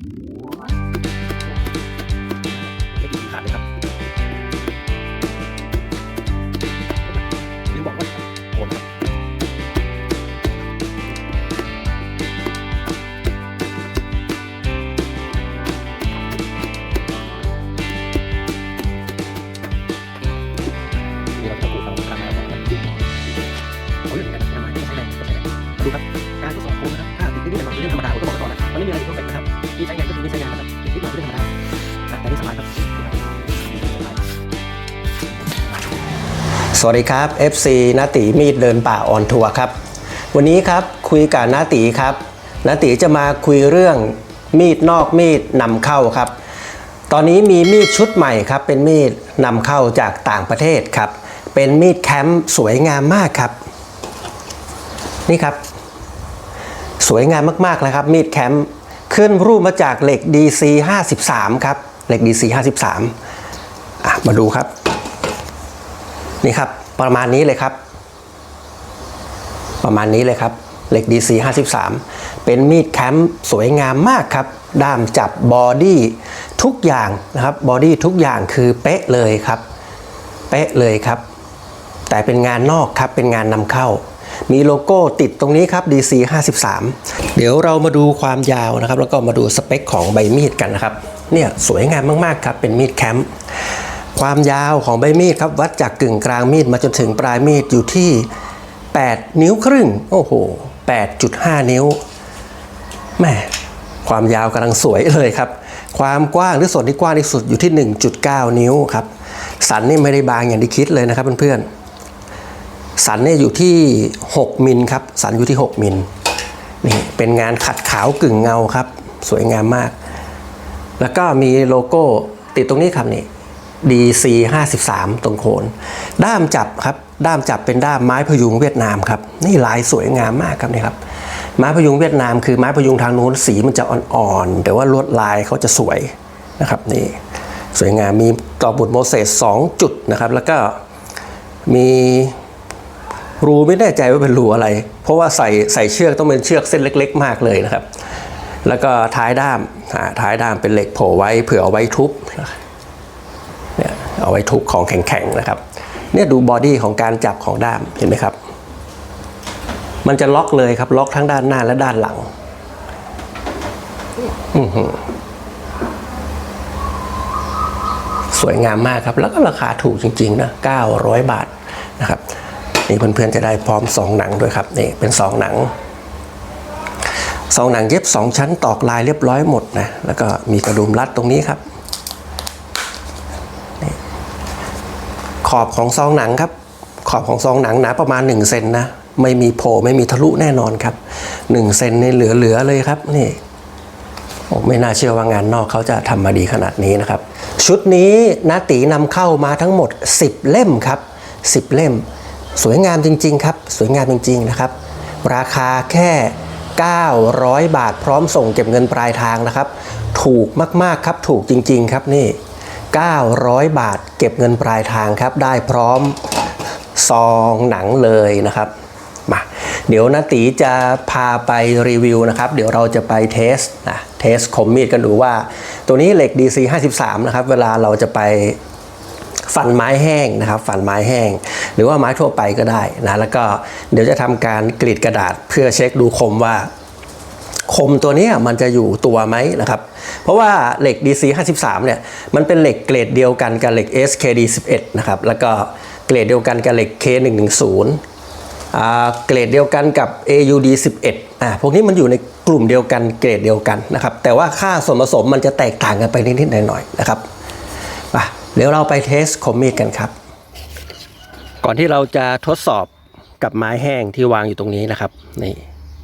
ไสวัสดีครับ FC นาตีมีดเดินป่าออนทัวร์ครับ วันนี้ครับคุยกับนาตีครับนาตีจะมาคุยเรื่องมีดนอกมีดนำเข้าครับ ตอนนี้มีมีดชุดใหม่ครับ เป็นมีดนำเข้าจากต่างประเทศครับ เป็นมีดแคมป์สวยงามมากครับ นี่ครับ สวยงามมากๆเลยครับ มีดแคมป์ขึ้นรูปมาจากเหล็ก DC 53 ครับ เหล็ก DC 53อะมาดูครับ นี่ครับประมาณนี้เลยครับ ประมาณนี้เลยครับเหล็ก DC 53 เป็นมีดแคมป์สวยงามมากครับ ด้ามจับบอดี้ทุกอย่างนะครับบอดี้ทุกอย่างคือเป๊ะเลยครับ เป๊ะเลยครับ แต่เป็นงานนอกครับเป็นงานนำเข้า มีโลโก้ติดตรงนี้ครับ DC 53 เดี๋ยวเรามาดูความยาวนะครับ แล้วก็มาดูสเปคของใบมีดกันนะครับ เนี่ยสวยงามมากๆครับเป็นมีดแคมป์ ความยาวของใบมีดครับวัดจากกึ่งกลางมีดมาจนถึงปลายมีดอยู่ที่ 8 นิ้วครึ่ง โอ้โห 8.5 นิ้วแม่ความยาวกำลังสวยเลยครับ ความกว้างหรือส่วนที่กว้างที่สุดอยู่ที่ 1.9 นิ้วครับ สันนี่ไม่ได้บางอย่างที่คิดเลยนะครับเพื่อนๆ สันนี่อยู่ที่ 6 มิลครับ สันอยู่ที่ 6 มิล นี่เป็นงานขัดขาวกึ่งเงาครับ สวยงามมาก แล้วก็มีโลโก้ติดตรงนี้ครับนี่ DC 53 ตรงโคน ด้ามจับครับ ด้ามจับเป็นด้ามไม้พยุงเวียดนามครับ นี่ลายสวยงามมากครับนี่ครับ ไม้พยุงเวียดนามคือไม้พยุงทางนู้นสีมันจะอ่อนๆ แต่ว่าลวดลายเขาจะสวยนะครับนี่สวยงามมีตอบุตรโมเสส2จุดนะครับ แล้วก็มีรูไม่แน่ใจว่าเป็นรูอะไร เพราะว่าใส่ใส่เชือกต้องเป็นเชือกเส้นเล็ก ๆ มากเลยนะครับ แล้วก็ท้ายด้ามท้ายด้ามเป็นเหล็กโผล่ไว้เผื่อเอาไว้ทุบ เนี่ยเอาไว้ทุบของแข็งๆนะครับเนี่ยดูบอดี้ของการจับของด้ามเห็นไหมครับ มันจะล็อกเลยครับล็อกทั้งด้านหน้าและด้านหลังอือหือสวยงามมากครับ แล้วก็ราคาถูกจริงๆนะ900 บาทนะครับนี่เพื่อนๆจะได้พร้อม 2 หนังด้วยครับนี่เป็น 2 หนังสองหนังเย็บ 2 ชั้นตอกลายเรียบร้อยหมดนะแล้วก็มีกระดุมรัดตรงนี้ครับ ขอบของซองหนังครับ ขอบของซองหนังหนาประมาณ 1 เซนนะ ไม่มีโผล่ไม่มีทะลุแน่นอนครับ 1 เซนนี่เหลือๆเลยครับนี่โอ้ไม่น่าเชื่อว่างานนอกเขาจะทำมาดีขนาดนี้นะครับ ชุดนี้นาตีนำเข้ามาทั้งหมด 10 เล่มครับ 10 เล่ม สวยงามจริง ๆ ครับ สวยงามจริง ๆ นะครับ ราคาแค่ 900 บาทพร้อมส่งเก็บเงินปลายทางนะครับ ถูกมากๆครับถูกจริง ๆ ครับนี่ 900 บาท เก็บเงินปลายทางครับได้พร้อมซองหนังเลยนะครับมาเดี๋ยวนาตีจะพาไปรีวิวนะครับ เดี๋ยวเราจะไปเทสนะเทสคมมีดกันดูว่า ตัวนี้เหล็ก DC 53 นะครับ เวลาเราจะไปฟันไม้แห้งนะครับฟันไม้แห้ง หรือว่าไม้ทั่วไปก็ได้นะแล้วก็เดี๋ยวจะทำการกรีดกระดาษเพื่อเช็คดูคมว่า คมตัวนี้มันจะอยู่ตัวไหมนะครับ เพราะว่าเหล็ก DC 53เนี่ยมันเป็นเหล็กเกรดเดียวกันกับเหล็ก SKD 11นะครับแล้วก็เกรดเดียวกันกับเหล็ก K110 อ่าเกรดเดียวกันกับ AUD 11อ่าพวกนี้มันอยู่ในกลุ่มเดียวกันเกรดเดียวกันนะครับแต่ว่าค่าส่วนผสมมันจะแตกต่างกันไปนิดๆหน่อยๆนะครับมาเดี๋ยวเราไปเทสคมมีดกันครับ ก่อนที่เราจะทดสอบกับไม้แห้งที่วางอยู่ตรงนี้นะครับนี่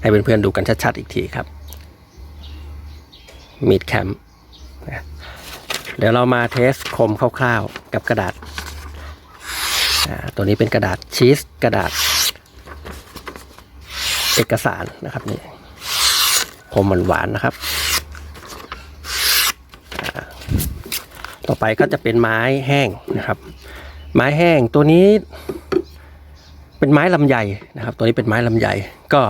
ให้เพื่อนๆดูกันชัดๆอีกทีครับ มีดแคมป์เดี๋ยวเรามาเทสคมคร่าวๆ กับกระดาษ ตัวนี้เป็นกระดาษชีสกระดาษ เอกสารนะครับนี่คมหวานๆนะครับ ต่อไปก็จะเป็นไม้แห้งนะครับ ไม้แห้งตัวนี้ เป็นไม้ลำไยนะครับ ตัวนี้เป็นไม้ลำไยก็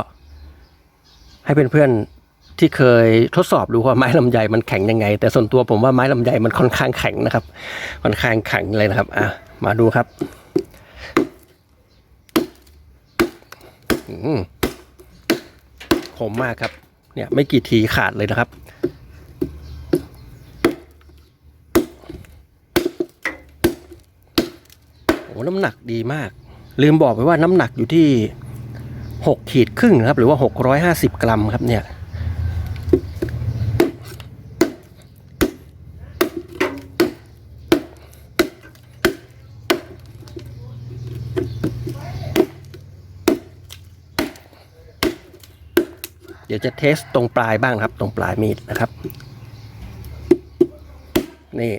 ให้เพื่อนๆ ที่เคยทดสอบดูว่าไม้ลำไยมันแข็งยังไง แต่ส่วนตัวผมว่าไม้ลำไยมันค่อนข้างแข็งนะครับ ค่อนข้างแข็งเลยนะครับอะมาดูครับอืมคมมากครับ เนี่ยไม่กี่ทีขาดเลยนะครับโอ้น้ำหนักดีมาก ลืมบอกไปว่าน้ำหนักอยู่ที่หกขีดครึ่งนะครับ หรือว่าหกร้อยห้าสิบกรัมครับเนี่ย เดี๋ยวจะเทสตรงปลายบ้างครับ ตรงปลายมีดนะครับ นี่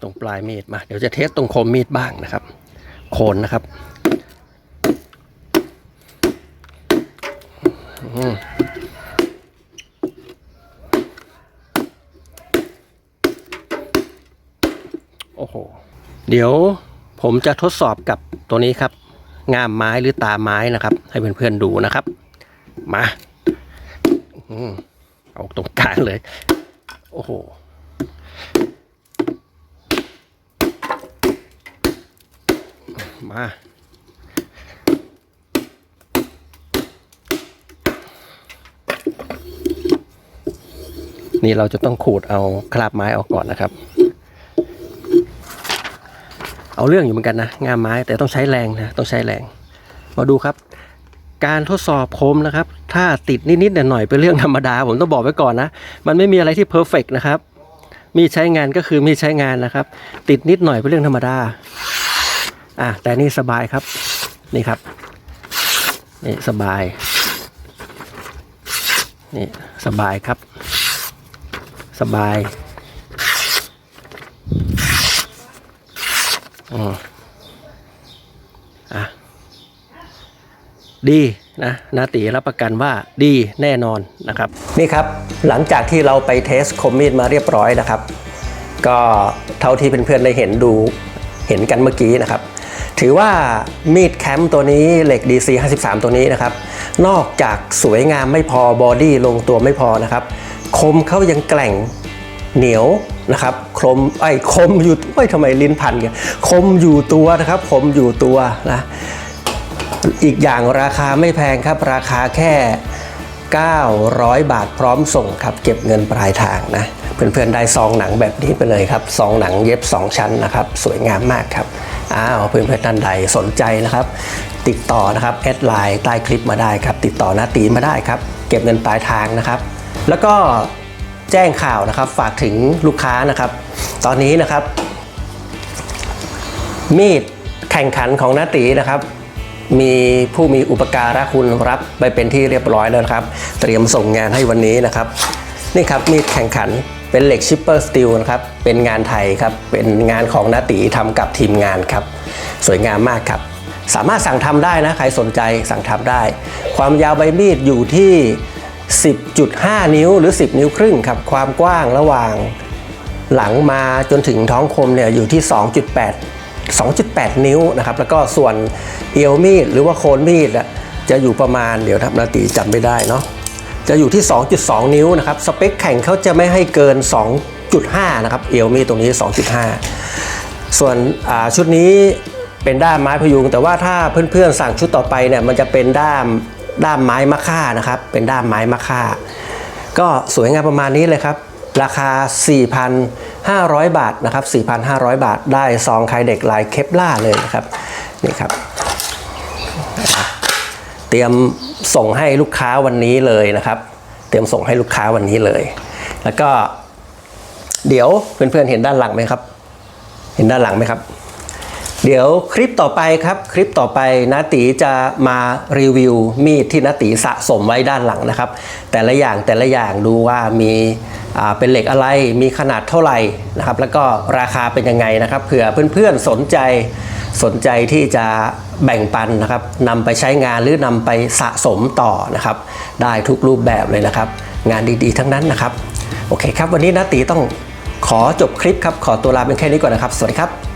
ตรงปลายมีดมา เดี๋ยวจะเทสตรงคมมีดบ้างนะครับ โคนนะครับโอ้โห เดี๋ยวผมจะทดสอบกับตัวนี้ครับ ง่ามไม้หรือตาไม้นะครับ ให้เพื่อนๆดูนะครับ มาเอาตรงกลางเลย โอ้โหมานี่เราจะต้องขูดเอาคราบไม้ออกก่อนนะครับ เอาเรื่องอยู่เหมือนกันนะงามไม้แต่ต้องใช้แรงนะต้องใช้แรง มาดูครับ การทดสอบคมนะครับ ถ้าติดนิดๆหน่อยๆเป็นเรื่องธรรมดา ผมต้องบอกไว้ก่อนนะ มันไม่มีอะไรที่เพอร์เฟกนะครับ มีใช้งานก็คือมีใช้งานนะครับ ติดนิดหน่อยเป็นเรื่องธรรมดาอะแต่นี่สบายครับนี่ครับนี่สบายนี่สบายครับ สบาย อืมอะดีนะนาตีรับประกันว่าดีแน่นอนนะครับ นี่ครับหลังจากที่เราไปเทสคมมีดมาเรียบร้อยนะครับ ก็เท่าที่เพื่อนๆได้เห็นดูเห็นกันเมื่อกี้นะครับ ถือว่ามีดแคมป์ตัวนี้เหล็ก DC 53 ตัวนี้นะครับ นอกจากสวยงามไม่พอบอดี้ลงตัวไม่พอนะครับ คมเขายังแกล่ง เหนียวนะครับคมไอ้คมอยู่ไอ้ทำไมลิ้นพันกันคมอยู่ตัวนะครับคมอยู่ตัวนะอีกอย่างราคาไม่แพงครับ ราคาแค่ 900 บาทพร้อมส่งครับเก็บเงินปลายทางนะเพื่อนๆได้ซองหนังแบบนี้ไปเลยครับซองหนังเย็บ 2 ชั้นนะครับสวยงามมากครับอ้าวเพื่อนๆท่านใดสนใจนะครับ ติดต่อนะครับแอดไลน์ใต้คลิปมาได้ครับ ติดต่อนาตีมาได้ครับ เก็บเงินปลายทางนะครับ แล้วก็ แจ้งข่าวนะครับ ฝากถึงลูกค้านะครับ ตอนนี้นะครับ มีดแข่งขันของนาตีนะครับ มีผู้มีอุปการะคุณรับไปเป็นที่เรียบร้อยแล้วนะครับ เตรียมส่งงานให้วันนี้นะครับ นี่ครับมีดแข่งขันเป็นเหล็กชิปเปอร์สตีลนะครับ เป็นงานไทยครับ เป็นงานของนาตีทำกับทีมงานครับ สวยงามมากครับ สามารถสั่งทำได้นะ ใครสนใจสั่งทำได้ ความยาวใบมีดอยู่ที่ 10.5 นิ้วหรือ 10 นิ้วครึ่งครับความกว้างระหว่าง หลังมาจนถึงท้องคมเนี่ยอยู่ที่ 2.8 2.8 นิ้วนะครับแล้วก็ส่วนเอวมีดหรือว่าโคนมีดจะอยู่ประมาณเดี๋ยวทับนาตีจำไม่ได้เนาะจะอยู่ที่ 2.2 นิ้วนะครับสเปคแข่งเขาจะไม่ให้เกิน 2.5 นะครับเอวมีดตรงนี้ 2.5 ส่วนชุดนี้เป็นด้ามไม้พยุง แต่ว่าถ้าเพื่อนๆสั่งชุดต่อไปเนี่ยมันจะเป็นด้าม ด้ามไม้มะค่านะครับ เป็นด้ามไม้มะค่า ก็สวยงามประมาณนี้เลยครับ ราคา 4,500 บาทนะครับ 4,500 บาทได้ซองไข่เด็กลายเคปล่าเลยนะครับนี่ครับ เตรียมส่งให้ลูกค้าวันนี้เลยนะครับ เตรียมส่งให้ลูกค้าวันนี้เลย แล้วก็เดี๋ยวเพื่อนๆเห็นด้านหลังไหมครับ เห็นด้านหลังไหมครับ เดี๋ยวคลิปต่อไปครับ คลิปต่อไปนาตีจะมารีวิวมีดที่นาตีสะสมไว้ด้านหลังนะครับ แต่ละอย่างแต่ละอย่างดูว่ามีเป็นเหล็กอะไรมีขนาดเท่าไหร่นะครับ แล้วก็ราคาเป็นยังไงนะครับเผื่อเพื่อนๆสนใจสนใจที่จะแบ่งปันนะครับนำไปใช้งานหรือนำไปสะสมต่อนะครับ ได้ทุกรูปแบบเลยนะครับ งานดีๆทั้งนั้นนะครับ โอเคครับ วันนี้นาตีต้องขอจบคลิปครับ ขอตัวลาเป็นแค่นี้ก่อนนะครับ สวัสดีครับ